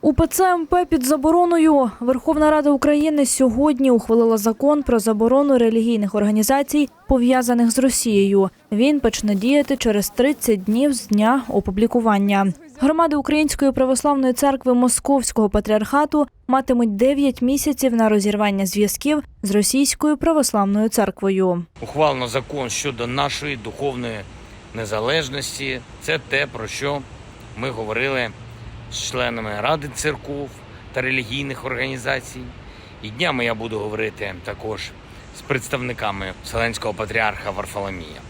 УПЦ МП під забороною. Верховна Рада України сьогодні ухвалила закон про заборону релігійних організацій, пов'язаних з Росією. Він почне діяти через 30 днів з дня опублікування. Громади Української православної церкви Московського патріархату матимуть 9 місяців на розірвання зв'язків з Російською православною церквою. ухвалено закон щодо нашої духовної незалежності. Це те, про що ми говорили з членами Ради церков та релігійних організацій. І днями я буду говорити також з представниками Вселенського патріарха Варфоломія.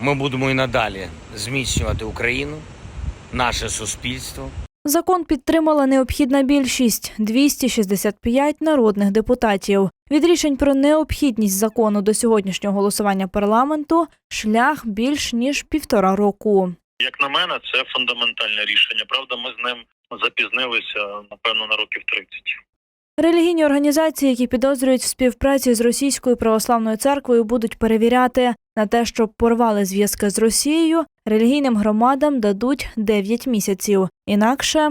Ми будемо і надалі зміцнювати Україну, наше суспільство, Закон підтримала необхідна більшість 265 народних депутатів. Від рішень про необхідність закону до сьогоднішнього голосування парламенту шлях більш ніж півтора року. Як на мене, це фундаментальне рішення. Правда, ми з ним запізнилися напевно на років 30. Релігійні організації, які підозрюють в співпраці з російською православною церквою, будуть перевіряти на те, щоб порвали зв'язки з Росією. Релігійним громадам дадуть 9 місяців. Інакше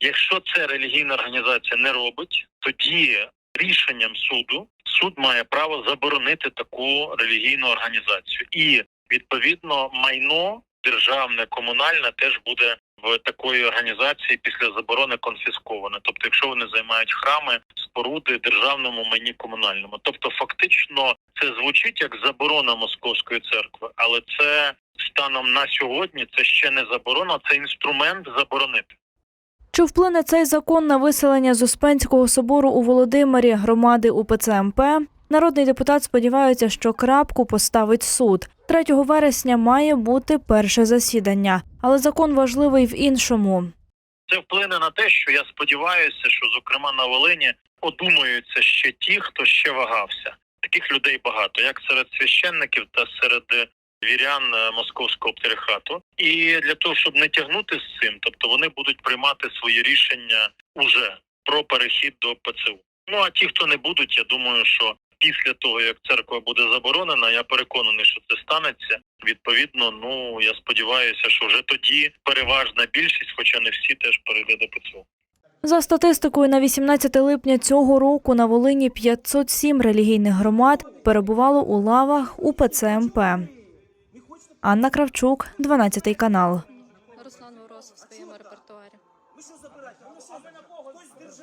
Якщо це релігійна організація не робить, тоді рішенням суду суд має право заборонити таку релігійну організацію, і відповідно майно державне, комунальне теж буде в такої організації після заборони конфісковане. Тобто, якщо вони займають храми, споруди державному майні комунальному, тобто фактично це звучить як заборона московської церкви, але це станом на сьогодні це ще не заборона, це інструмент заборонити. Чи вплине цей закон на виселення з Успенського собору у Володимирі громади УПЦ МП? Народний депутат сподівається, що крапку поставить суд. 3 вересня має бути перше засідання, але закон важливий в іншому. Це вплине на те, що я сподіваюся, що зокрема на Волині одумаються ще ті, хто ще вагався. Таких людей багато, як серед священників та серед е, вірян е, московського патріархату. І для того, щоб не тягнути з цим, тобто вони будуть приймати свої рішення уже про перехід до ПЦУ. Ну а ті, хто не будуть, я думаю, що після того як церква буде заборонена, я переконаний, що це станеться. Відповідно, ну я сподіваюся, що вже тоді переважна більшість, хоча не всі теж перейде до ПЦУ. За статистикою, на 18 липня цього року на Волині 507 релігійних громад перебувало у лавах УПЦ МП. Анна Кравчук, 12 канал. Руслан Воросов в своєму репертуарі.